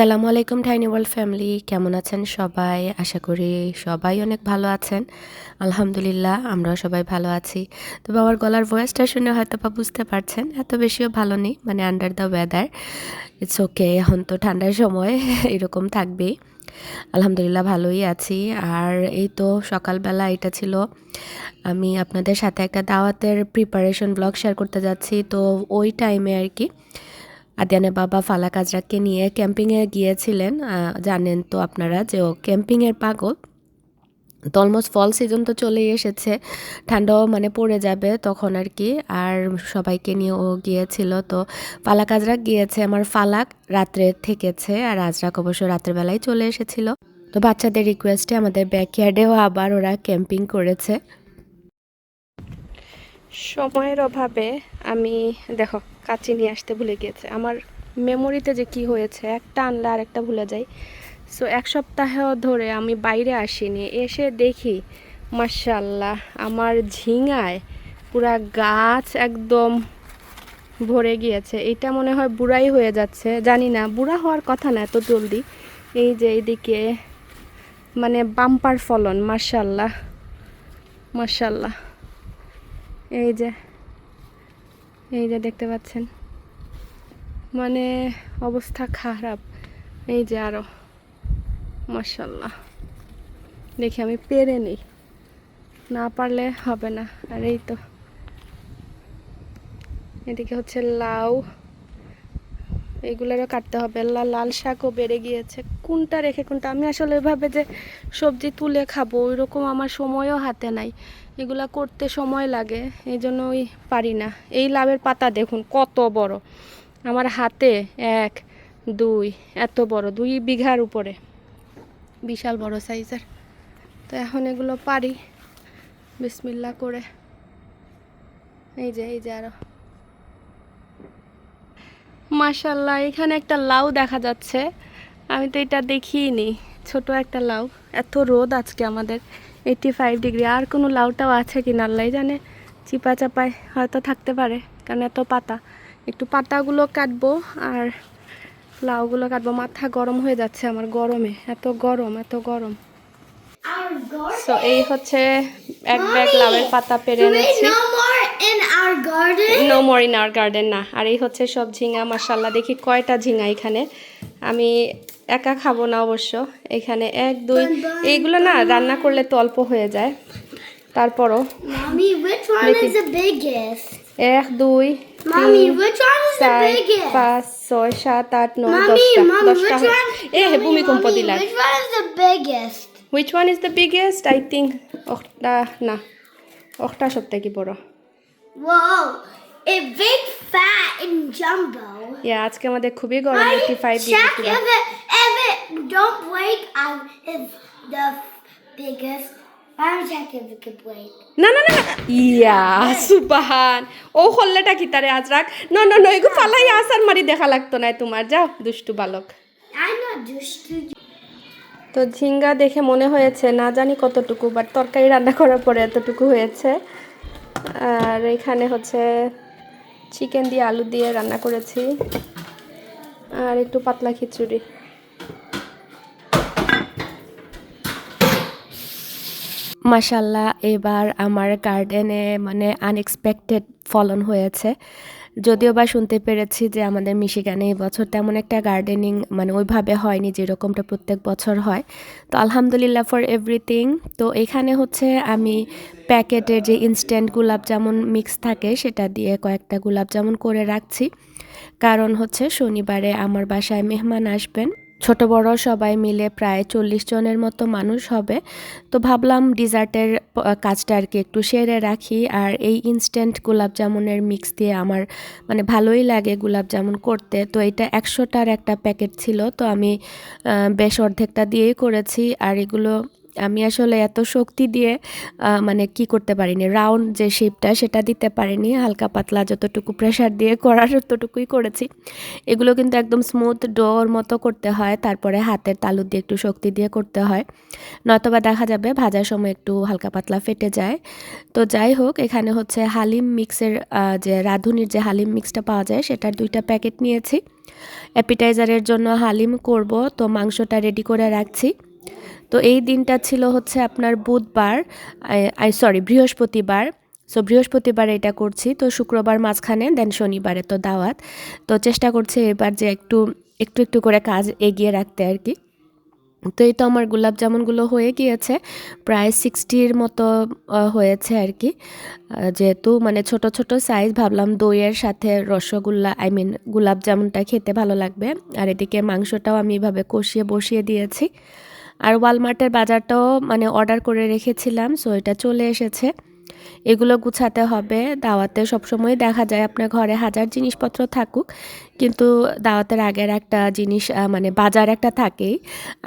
আসসালামু আলাইকুম tiny world family কেমন আছেন সবাই? আশা করি সবাই অনেক ভালো আছেন। আলহামদুলিল্লাহ, আমরাও সবাই ভালো আছি। তবে আমার গলার ভয়েসটা শুনে হয়তো বা বুঝতে পারছেন, এত বেশিও ভালো নেই মানে under the weather it's okay এখন তো ঠান্ডার সময়, এরকম থাকবেই। আলহামদুলিল্লাহ, ভালোই আছি। আর এই তো সকালবেলা, এটা ছিল আমি আপনাদের সাথে একটা দাওয়াতের প্রিপারেশন ব্লগ শেয়ার করতে যাচ্ছি। তো ওই টাইমে আর কি আদিয়ানের বাবা ফালাক আজরাককে নিয়ে ক্যাম্পিংয়ে গিয়েছিলেন। জানেন তো আপনারা যে ও ক্যাম্পিংয়ের পাগল। তো ফল সিজন তো চলেই এসেছে, ঠান্ডাও মানে পড়ে যাবে তখন আর কি। আর সবাইকে নিয়ে ও গিয়েছিল। তো ফালাক আজরাক গিয়েছে, আমার ফালাক রাত্রে থেকেছে আর আজরাক অবশ্য রাতের বেলায় চলে এসেছিল। তো বাচ্চাদের রিকোয়েস্টে আমাদের ব্যাকইয়ার্ডেও আবার ওরা ক্যাম্পিং করেছে। সময়ের অভাবে আমি, দেখো কাচি নিয়ে আসতে ভুলে গিয়েছে। আমার মেমোরিতে যে কি হয়েছে, একটা আনলে আর একটা ভুলে যাই। সো এক সপ্তাহ ধরে আমি বাইরে আসিনি। এসে দেখি মার্শাল্লাহ আমার ঝিঙায় পুরা গাছ একদম ভরে গিয়েছে। এটা মনে হয় বুড়াই হয়ে যাচ্ছে। জানি না, বুড়া হওয়ার কথা না এত জলদি। এই যে এইদিকে মানে বাম্পার ফলন মার্শাল্লাহ মার্শাল্লাহ এই যে এই যে দেখতে পাচ্ছেন। মানে অবস্থা খারাপ। এই যে আরও। মাসাল্লাহ দেখি, আমি পেরে নিই। না পারলে হবে না। আর এই তো। এদিকে হচ্ছে লাউ। এগুলোরও কাটতে হবে। লা- লাল শাকও বেড়ে গিয়েছে। কোনটা রেখে কোনটা? আমি আসলে এভাবে যে সবজি তুলে খাব, ওইরকম আমার সময়ও হাতে নাই। এগুলা করতে সময় লাগে এই জন্য ওই পারি না। এই লাভের পাতা দেখুন, কত বড়। আমার হাতে এক, দুই, এত বড়, দুই বিঘার উপরে। বিশাল বড় সাইজের। তো এখন এগুলো পারি। বিসমিল্লা করে। এই যে এই যে আরও। মাশাল্লাহ, এখানে একটা লাউ দেখা যাচ্ছে। আমি তো এটা দেখিনি ছোট একটা লাউ। এত রোদ আজকে আমাদের। এইটি ফাইভ ডিগ্রি আর কোনো লাউটাও আছে কি না আল্লাহ জানে। চিপা চাপায় হয়তো থাকতে পারে কারণ এত পাতা। একটু পাতাগুলো কাটবো আর লাউগুলো কাটবো। মাথা গরম হয়ে যাচ্ছে আমার গরমে এত গরম এত গরম। সো এই হচ্ছে এক ব্যাগ লাউয়ের পাতা পেরে এনেছি? No more in our garden না। আর এই হচ্ছে সব ঝিঙা মাসাল্লাহ দেখি কয়টা ঝিঙা এখানে। আমি একা খাব না অবশ্য। এখানে এক দুই এইগুলো না রান্না করলে তো অল্প হয়ে যায়। তারপরও? এক দুই পাঁচ ছয় সাত আট নয় দশটা দশটা? এ ভূমিকম্প দিলাম? Which one is the biggest I think ওটা না ওটা সব থেকে বড়। It's big, fat, and jumbo. ইয়া আজকে আমাদের খুবই গরম Mommy, eighty five check degree if it, if it don't break, um, if the biggest. If it can break. ইয়া সুবাহান। ও হল্লেটা কি তারে আজ রাখ? ন ন ন এগু ফালাই আসার মারি দেখা লাগতো না তোমার। যাও দুষ্টু বালক। তো ঝিঙ্গা দেখে মনে হয়েছে না জানি কতটুকু বাট তরকারি রান্না করার পরে এতটুকু হয়েছে। আর এখানে হচ্ছে চিকেন দিয়ে আলু দিয়ে রান্না করেছি। আর একটু পাতলা খিচুড়ি। মাসাল্লাহ এবার আমার গার্ডেনে মানে আনএক্সপেক্টেড ফলন হয়েছে। যদিও বা শুনতে পেরেছি যে আমাদের মিশিগানে এই বছর তেমন একটা গার্ডেনিং মানে ওইভাবে হয়নি যেরকমটা প্রত্যেক বছর হয়। তো আলহামদুলিল্লাহ ফর এভরিথিং তো এখানে হচ্ছে আমি প্যাকেটের যে ইনস্ট্যান্ট গোলাপ জামুন মিক্স থাকে সেটা দিয়ে কয়েকটা গোলাপ জামুন করে রাখছি। কারণ হচ্ছে শনিবারে আমার বাসায় মেহমান আসবেন। ছোট বড় সবাই মিলে প্রায় চল্লিশ জনের মতো মানুষ হবে। তো ভাবলাম ডিজার্টের কাজটা আর কি একটু সেরে রাখি। আর এই ইনস্ট্যান্ট গোলাপ জামুনের মিক্স দিয়ে আমার মানে ভালোই লাগে গোলাপ জামুন করতে। তো এটা একশোটার একটা প্যাকেট ছিল। তো আমি বেশ অর্ধেকটা দিয়েই করেছি। আর এগুলো আমি আসলে এত শক্তি দিয়ে মানে কি করতে পারিনি রাউন্ড যে শেপটা সেটা দিতে পারিনি, হালকা পাতলা যতটুকু প্রেশার দিয়ে করার ততটুকুই করেছি। এগুলো কিন্তু একদম স্মুথ ডোর মতো করতে হয়, তারপরে হাতের তালু দিয়ে একটু শক্তি দিয়ে করতে হয়। নয়তোবা দেখা যাবে ভাজার সময় একটু হালকা পাতলা ফেটে যায়। তো যাই হোক, এখানে হচ্ছে হালিম মিক্সের যে রাঁধুনির যে হালিম মিক্সটা পাওয়া যায়, সেটার দুইটা প্যাকেট নিয়েছি। অ্যাপিটাইজারের জন্য হালিম করব, তো মাংসটা রেডি করে রাখছি। তো এই দিনটা ছিল হচ্ছে আপনার বুধবার আই সরি বৃহস্পতিবার। সো বৃহস্পতিবার এটা করছি। তো শুক্রবার মাঝখানে দেন শনিবারে তো দাওয়াত। তো চেষ্টা করছি এবার যে একটু একটু একটু করে কাজ এগিয়ে রাখতে আর কি। তো এই তো আমার গোলাপ জামুনগুলো হয়ে গিয়েছে। প্রায় সিক্সটির মতো হয়েছে আর কি। যেহেতু মানে ছোট ছোট সাইজ ভাবলাম দইয়ের সাথে রসগোল্লা আই মিন গোলাপ জামুনটা খেতে ভালো লাগবে। আর এদিকে মাংসটাও আমি এভাবে কষিয়ে, বসিয়ে দিয়েছি। আর ওয়ালমার্টের বাজারটাও মানে অর্ডার করে রেখেছিলাম সো এটা চলে এসেছে। এগুলো গুছাতে হবে, দাওয়াতে সবসময় দেখা যায় আপনার ঘরে হাজার জিনিসপত্র থাকুক, কিন্তু দাওয়াতের আগের একটা জিনিস মানে বাজার একটা থাকেই।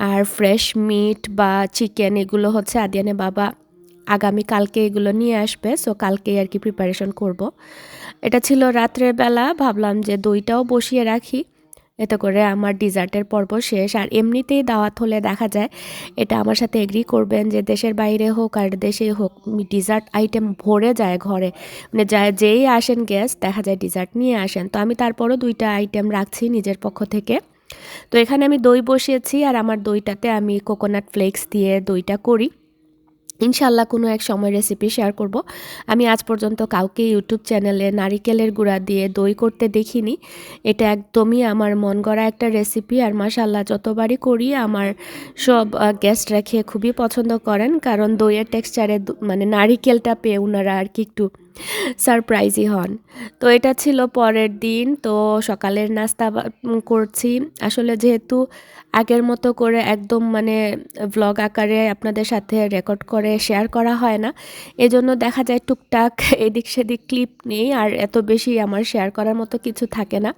আর ফ্রেশ মিট বা চিকেন এগুলো হচ্ছে আদিয়ানে বাবা আগামী কালকে এগুলো নিয়ে আসবে সো কালকেই আর কি প্রিপারেশন করব। এটা ছিল রাত্রের বেলা, ভাবলাম যে দইটাও বসিয়ে রাখি। এতে করে আমার ডিজার্টের পর্ব শেষ। আর এমনিতেই দাওয়াত হলে দেখা যায়, এটা আমার সাথে এগ্রি করবেন যে দেশের বাইরে হোক আর দেশেই হোক ডিজার্ট আইটেম ভরে যায় ঘরে। মানে যা, যেই আসেন গেস্ট দেখা যায় ডিজার্ট নিয়ে আসেন। তো আমি তারপরও দুইটা আইটেম রাখছি নিজের পক্ষ থেকে। তো এখানে আমি দই বসিয়েছি আর আমার দইটাতে আমি কোকোনাট ফ্লেক্স দিয়ে দইটা করি। ইনশাল্লাহ কোনো এক সময় রেসিপি শেয়ার করব। আমি আজ পর্যন্ত কাউকে ইউটিউব চ্যানেলে নারিকেলের গুঁড়া দিয়ে দই করতে দেখিনি। এটা একদমই আমার মন গড়া একটা রেসিপি আর মাশাল্লাহ যতবারই করি, আমার সব গেস্টরা খেয়ে খুবই পছন্দ করেন। কারণ দইয়ের টেক্সচারে মানে নারিকেলটা পেয়ে ওনারা আর কি একটু সারপ্রাইজই হন। তো এটা ছিল পরের দিন, তো সকালের নাস্তা করছি। আসলে যেহেতু আগের মতো করে একদম মানে ভ্লগ আকারে আপনাদের সাথে রেকর্ড করে শেয়ার করা হয় না, এজন্য দেখা যায় টুকটাক এদিক সেদিক ক্লিপ নেই আর এত বেশি আমার শেয়ার করার মতো কিছু থাকে না।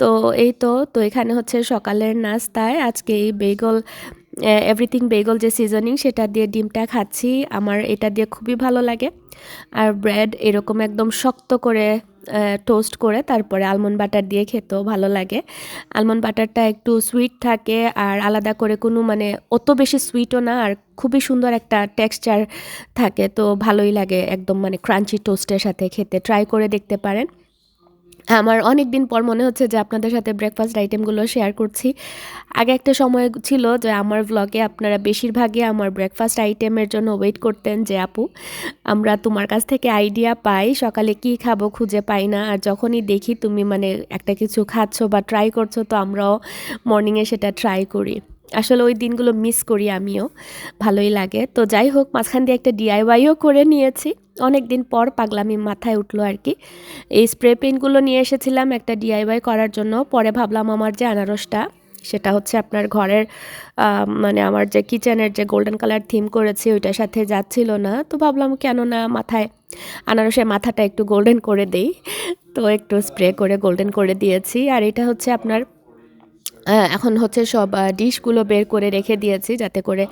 তো এই তো তো এখানে হচ্ছে সকালের নাস্তায় আজকে এই বেগল এভরিথিং বেগল যে সিজনিং সেটা দিয়ে ডিমটা খাচ্ছি। আমার এটা দিয়ে খুবই ভালো লাগে। আর ব্রেড এরকম একদম শক্ত করে টোস্ট করে, তারপরে আলমন্ড বাটার দিয়ে খেতেও ভালো লাগে। আলমন্ড বাটারটা একটু সুইট থাকে আর আলাদা করে কোনো মানে অত বেশি সুইটও না আর খুবই সুন্দর একটা টেক্সচার থাকে। তো ভালোই লাগে একদম মানে ক্রাঞ্চি টোস্টের সাথে খেতে। ট্রাই করে দেখতে পারেন। আমার অনেক দিন পর মনে হচ্ছে যে আপনাদের সাথে ব্রেকফাস্ট আইটেমগুলো শেয়ার করছি। আগে একটা সময় ছিল যে আমার ব্লগে আপনারা বেশিরভাগই আমার ব্রেকফাস্ট আইটেমের জন্য ওয়েট করতেন যে, আপু, আমরা তোমার কাছ থেকে আইডিয়া পাই, সকালে কি খাব খুঁজে পাই না। আর যখনই দেখি তুমি মানে একটা কিছু খাচ্ছ বা ট্রাই করছ, তো আমরাও মর্নিংয়ে সেটা ট্রাই করি। আসলে ওই দিনগুলো মিস করি আমিও, ভালোই লাগে। তো যাই হোক, মাঝখান দিয়ে একটা ডিআইওয়াইও করে নিয়েছি। অনেক দিন পর পাগলামি মাথায় উঠল আর কি। এই স্প্রে পেনগুলো নিয়ে এসেছিলাম একটা ডিআইওয়াই করার জন্য। পরে ভাবলাম আমার যে আনারসটা, সেটা হচ্ছে আপনার ঘরের মানে আমার যে কিচেনের যে গোল্ডেন কালার থিম করেছি, ওইটার সাথে যাচ্ছিল না। তো ভাবলাম কেন না মাথায়, আনারসের মাথাটা একটু গোল্ডেন করে দেই। তো একটু স্প্রে করে গোল্ডেন করে দিয়েছি। আর এটা হচ্ছে আপনার এখন হচ্ছে সব ডিশগুলো বের করে রেখে দিয়েছি যাতে করে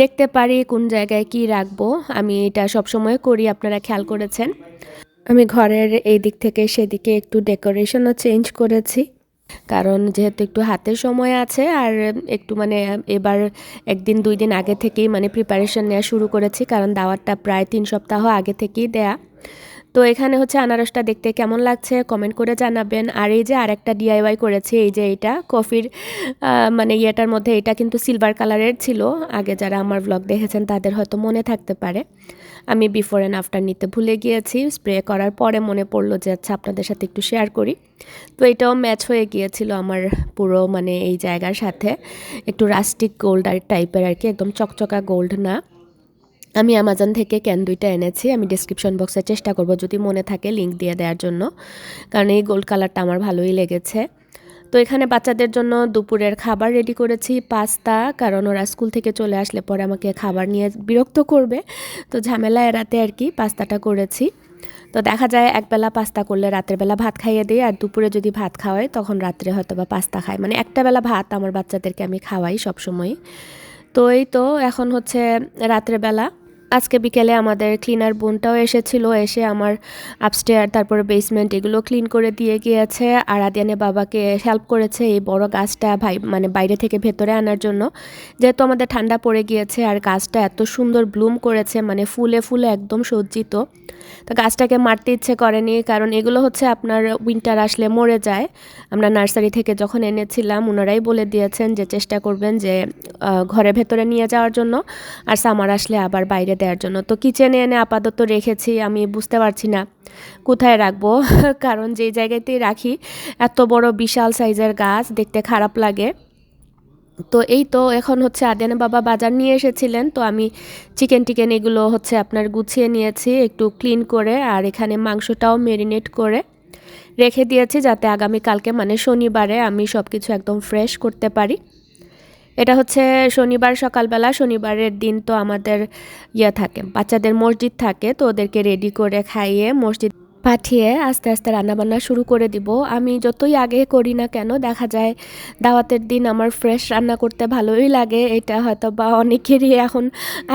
দেখতে পারি কোন জায়গায় কি রাখব। আমি এটা সব সময় করি, আপনারা খেয়াল করেছেন। আমি ঘরের এই দিক থেকে সেদিকে একটু ডেকোরেশনও চেঞ্জ করেছি, কারণ যেহেতু একটু হাতে সময় আছে আর একটু মানে এবার একদিন, দুই দিন আগে থেকেই মানে প্রিপারেশন নেওয়া শুরু করেছি, কারণ দাওয়াতটা প্রায় তিন সপ্তাহ আগে থেকেই দেয়া। তো এখানে হচ্ছে আনারসটা দেখতে কেমন লাগছে? কমেন্ট করে জানাবেন। আর এই যে আরেকটা ডিআইওয়াই করেছি, এই যে এটা কফির মানে ইয়েটার মধ্যে এটা কিন্তু সিলভার কালারের ছিল। আগে যারা আমার ব্লগ দেখেছেন তাদের হয়তো মনে থাকতে পারে। আমি বিফোর অ্যান্ড আফটার নিতে ভুলে গিয়েছি। স্প্রে করার পরে মনে পড়ল যে আচ্ছা আপনাদের সাথে একটু শেয়ার করি। তো এটাও ম্যাচ হয়ে গিয়েছিল আমার পুরো মানে এই জায়গার সাথে। একটু রাস্টিক গোল্ড আর টাইপের আর কি, একদম চকচকা গোল্ড না। আমি অ্যামাজন থেকে ক্যান দুইটা এনেছি। আমি ডিসক্রিপশন বক্সে চেষ্টা করব যদি মনে থাকে লিঙ্ক দিয়ে দেওয়ার জন্য। কারণ এই গোল্ড কালারটা আমার ভালোই লেগেছে। তো এখানে বাচ্চাদের জন্য দুপুরের খাবার রেডি করেছি, পাস্তা, কারণ ওরা স্কুল থেকে চলে আসলে পরে আমাকে খাবার নিয়ে বিরক্ত করবে। তো ঝামেলা এড়াতে আর কি পাস্তাটা করেছি। তো দেখা যায় একবেলা পাস্তা করলে রাতের বেলা ভাত খাইয়ে দিই, আর দুপুরে যদি ভাত খাওয়াই, তখন রাত্রে হয়তো বা পাস্তা খাই। মানে একটা বেলা ভাত আমার বাচ্চাদেরকে আমি খাওয়াই সবসময় তো এই তো, এখন হচ্ছে রাত্রেবেলা আজকে বিকেলে আমাদের ক্লিনার বোনটাও এসেছিল, এসে আমার আপস্টেয়ার তারপরে বেসমেন্ট এগুলো ক্লিন করে দিয়ে গিয়েছে আর আদিয়ানে বাবাকে হেল্প করেছে এই বড় গাছটা ভাই মানে বাইরে থেকে ভেতরে আনার জন্য। যেহেতু আমাদের ঠান্ডা পড়ে গিয়েছে আর গাছটা এত সুন্দর ব্লুম করেছে মানে ফুলে ফুলে একদম সজ্জিত। তো গাছটাকে মারতে ইচ্ছে করেনি, কারণ এগুলো হচ্ছে আপনার উইন্টার আসলে মরে যায়। আমরা নার্সারি থেকে যখন এনেছিলাম ওনারাই বলে দিয়েছেন যে চেষ্টা করবেন যে ঘরের ভেতরে নিয়ে যাওয়ার জন্য। আর সামার আসলে আবার বাইরে দেওয়ার জন্য। তো কিচেনে এনে আপাতত রেখেছি, আমি বুঝতে পারছি না। কোথায় রাখব? কারণ যেই জায়গাতেই রাখি, এত বড় বিশাল সাইজের গাছ, দেখতে খারাপ লাগে। তো এই তো এখন হচ্ছে আদিয়ানা বাবা বাজার নিয়ে এসেছিলেন, তো আমি চিকেন টিকেন এগুলো হচ্ছে আপনার গুছিয়ে নিয়েছি, একটু ক্লিন করে, আর এখানে মাংসটাও মেরিনেট করে রেখে দিয়েছি যাতে আগামী কালকে মানে শনিবারে, আমি সব কিছু একদম ফ্রেশ করতে পারি। এটা হচ্ছে শনিবার সকালবেলা, শনিবারের দিন তো আমাদের ইয়ে থাকে, বাচ্চাদের মসজিদ থাকে, তো ওদেরকে রেডি করে খাইয়ে মসজিদ পাঠিয়ে আস্তে আস্তে রান্নাবান্না শুরু করে দিব। আমি যতই আগে করি না কেন, দেখা যায় দাওয়াতের দিন আমার ফ্রেশ রান্না করতে ভালোই লাগে। এটা হয়তো বা অনেকেরই এখন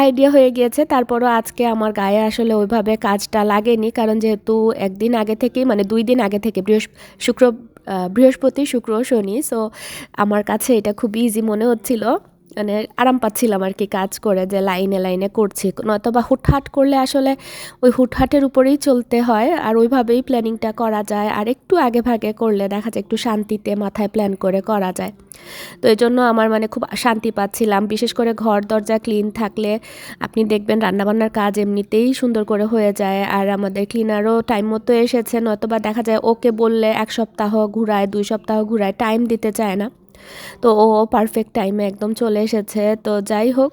আইডিয়া হয়ে গিয়েছে, তারপরও আজকে আমার গায়ে আসলে ওইভাবে কাজটা লাগেনি, কারণ যেহেতু একদিন আগে থেকেই মানে দুই দিন আগে থেকে, বৃহস্প শুক্র বৃহস্পতি শুক্র শনি। সো আমার কাছে এটা খুব ইজি মনে হচ্ছিল। মানে আরাম পাচ্ছিলাম আর কি কাজ করে যে লাইনে লাইনে করছি। নয়তো বা হুটহাট করলে আসলে ওই হুটহাটের উপরেই চলতে হয় আর ওইভাবেই প্ল্যানিংটা করা যায় আর একটু আগে ভাগে করলে দেখা যায় একটু শান্তিতে মাথায় প্ল্যান করে করা যায়। তো এই জন্য আমার মানে খুব শান্তি পাচ্ছিলাম। বিশেষ করে ঘর দরজা ক্লিন থাকলে আপনি দেখবেন রান্নাবান্নার কাজ এমনিতেই সুন্দর করে হয়ে যায় আর আমাদের ক্লিনারও টাইম মতো এসেছে। নয়তোবা দেখা যায় ওকে বললে এক সপ্তাহ ঘুরায়, দুই সপ্তাহ ঘুরায় টাইম দিতে চায় না। তো ও পারফেক্ট টাইমে একদম চলে এসেছে। তো যাই হোক,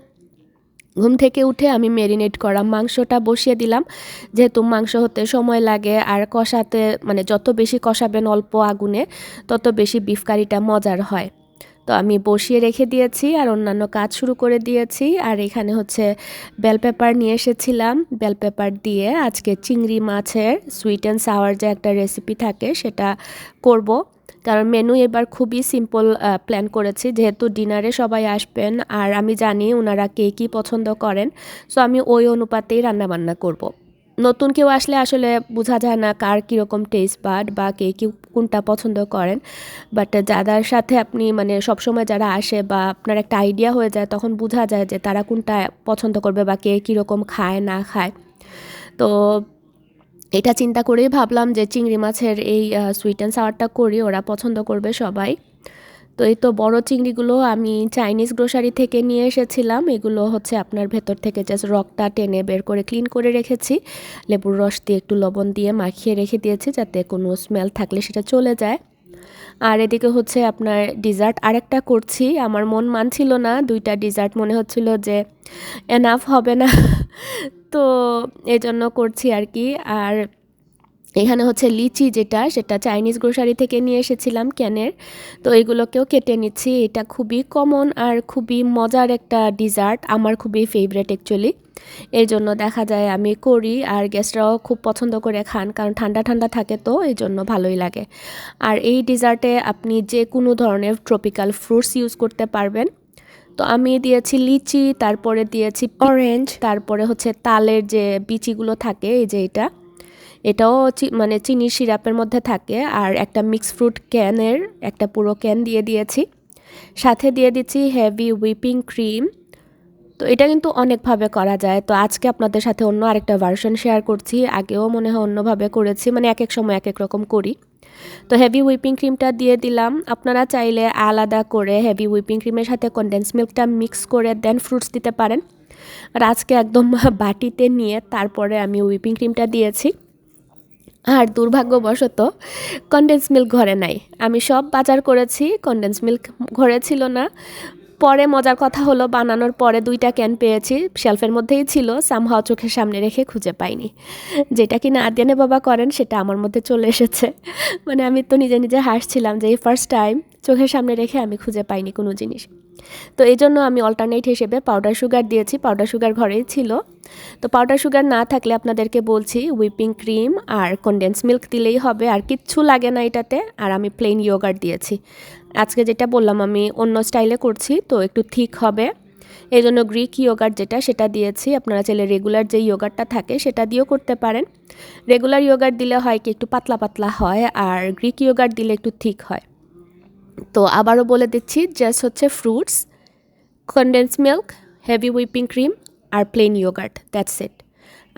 ঘুম থেকে উঠে আমি মেরিনেট করা মাংসটা বসিয়ে দিলাম। যেহেতু মাংস হতে সময় লাগে, আর কষাতে মানে যত বেশি কষাবেন অল্প আগুনে, তত বেশি বিফ কারিটা মজার হয়। তো আমি বসিয়ে রেখে দিয়েছি আর অন্যান্য কাজ শুরু করে দিয়েছি। আর এখানে হচ্ছে বেল পেপার নিয়ে এসেছিলাম। বেল পেপার দিয়ে আজকে চিংড়ি মাছের সুইট অ্যান্ড সাওয়ার যে একটা রেসিপি থাকে, সেটা করব। কারণ মেনু এবার খুবই সিম্পল প্ল্যান করেছি। যেহেতু ডিনারে সবাই আসবেন, আর আমি জানি ওনারা কে কী পছন্দ করেন সো আমি ওই অনুপাতেই রান্নাবান্না করব। নতুন কেউ আসলে আসলে বোঝা যায় না কার কীরকম টেস্ট বাড বা কে কি কোনটা পছন্দ করেন। বাট যাদের সাথে আপনি মানে সবসময় যারা আসে বা আপনার একটা আইডিয়া হয়ে যায়, তখন বোঝা যায় যে তারা কোনটা পছন্দ করবে বা কে কীরকম খায়, না খায়। তো এটা চিন্তা করেই ভাবলাম যে চিংড়ি মাছের এই সুইট অ্যান্ড সাওয়ারটা করি, ওরা পছন্দ করবে সবাই। তো এই তো বড় চিংড়িগুলো আমি চাইনিজ গ্রোসারি থেকে নিয়ে এসেছিলাম। এগুলো হচ্ছে আপনার ভেতর থেকে জাস্ট রকটা টেনে বের করে ক্লিন করে রেখেছি। লেবুর রস দিয়ে একটু লবণ দিয়ে মাখিয়ে রেখে দিয়েছি যাতে কোনো স্মেল থাকলে সেটা চলে যায়। আর এদিকে হচ্ছে আপনার ডিজার্ট আরেকটা করছি। আমার মন মানছিল না, দুইটা ডিজার্ট মনে হচ্ছিল যে এনাফ হবে না। তো এই জন্য করছি আর কি। আর এখানে হচ্ছে লিচি যেটা, সেটা চাইনিজ গ্রোসারি থেকে নিয়ে এসেছিলাম ক্যানের। তো এগুলোকেও কেটে নিচ্ছি। এটা খুবই কমন আর খুবই মজার একটা ডিজার্ট আমার খুবই ফেভারেট অ্যাকচুয়ালি এই জন্য দেখা যায় আমি করি আর গেস্টরাও খুব পছন্দ করে খান, কারণ ঠান্ডা ঠান্ডা থাকে তো, এই জন্য ভালোই লাগে। আর এই ডিজার্টে আপনি যে কোনো ধরনের ট্রপিক্যাল ফ্রুটস ইউজ করতে পারবেন। তো আমি দিয়েছি লিচি তারপরে দিয়েছি অরেঞ্জ তারপরে হচ্ছে তালের যে বিচিগুলো থাকে এই যে এটা এটাও চি- মানে চিনি সিরাপের মধ্যে থাকে। আর একটা মিক্স ফ্রুট ক্যানের একটা পুরো ক্যান দিয়ে দিয়েছি। সাথে দিয়ে দিচ্ছি হেভি হুইপিং ক্রিম তো এটা কিন্তু অনেকভাবে করা যায়। তো আজকে আপনাদের সাথে অন্য আরেকটা ভার্সন শেয়ার করছি। আগেও মনে হয় অন্যভাবে করেছি মানে এক এক সময় এক এক রকম করি। তো হেভি হুইপিং ক্রিমটা দিয়ে দিলাম। আপনারা চাইলে আলাদা করে হেভি হুইপিং ক্রিমের সাথে কনডেন্স মিল্কটা মিক্স করে দেন ফ্রুটস দিতে পারেন। আর আজকে একদম বাটিতে নিয়ে তারপরে আমি হুইপিং ক্রিমটা দিয়েছি। আর দুর্ভাগ্যবশত কনডেন্স মিল্ক ঘরে নাই। আমি সব বাজার করেছি কনডেন্স মিল্ক ঘরে ছিল না। পরে মজার কথা হলো, বানানোর পরে দুইটা ক্যান পেয়েছি। শেলফের মধ্যেই ছিল সামহাও চোখের সামনে রেখে খুঁজে পাইনি। যেটা কিনা আদিয়ানে বাবা করেন, সেটা আমার মধ্যে চলে এসেছে। মানে আমি তো নিজে নিজে হাসছিলাম যে, এই ফার্স্ট টাইম চোখের সামনে রেখে আমি খুঁজে পাইনি কোনো জিনিস। তো এই জন্য আমি অল্টারনেট হিসেবে পাউডার সুগার দিয়েছি। পাউডার সুগার ঘরেই ছিল। তো পাউডার সুগার না থাকলে আপনাদেরকে বলছি হুইপিং ক্রিম আর কনডেন্স মিল্ক দিলেই হবে। আর কিচ্ছু লাগে না এটাতে। আর আমি প্লেন ইয়োগার্ট দিয়েছি। আজকে যেটা বললাম, আমি অন্য স্টাইলে করছি, তো একটু থিক হবে। এই জন্য গ্রিক ইয়োগার্ট যেটা, সেটা দিয়েছি। আপনারা চাইলে রেগুলার যে ইয়োগার্টটা থাকে, সেটা দিয়েও করতে পারেন। রেগুলার ইয়োগার্ট দিলে হয় কি, একটু পাতলা পাতলা হয়। আর গ্রিক ইয়োগার্ট দিলে একটু থিক হয়। তো আবারও বলে দিচ্ছি জাস্ট হচ্ছে fruits condense milk heavy whipping cream R plain yogurt that's it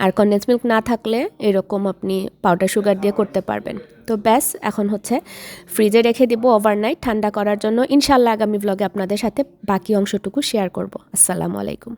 আর কনডেন্স মিল্ক না থাকলে এরকম আপনি পাউডার সুগার দিয়ে করতে পারবেন। তো ব্যাস, এখন হচ্ছে ফ্রিজে রেখে দিব ওভারনাইট ঠান্ডা করার জন্য। ইনশাল্লাহ আগামী ব্লগে আপনাদের সাথে বাকি অংশটুকু শেয়ার করব। আসসালামু আলাইকুম।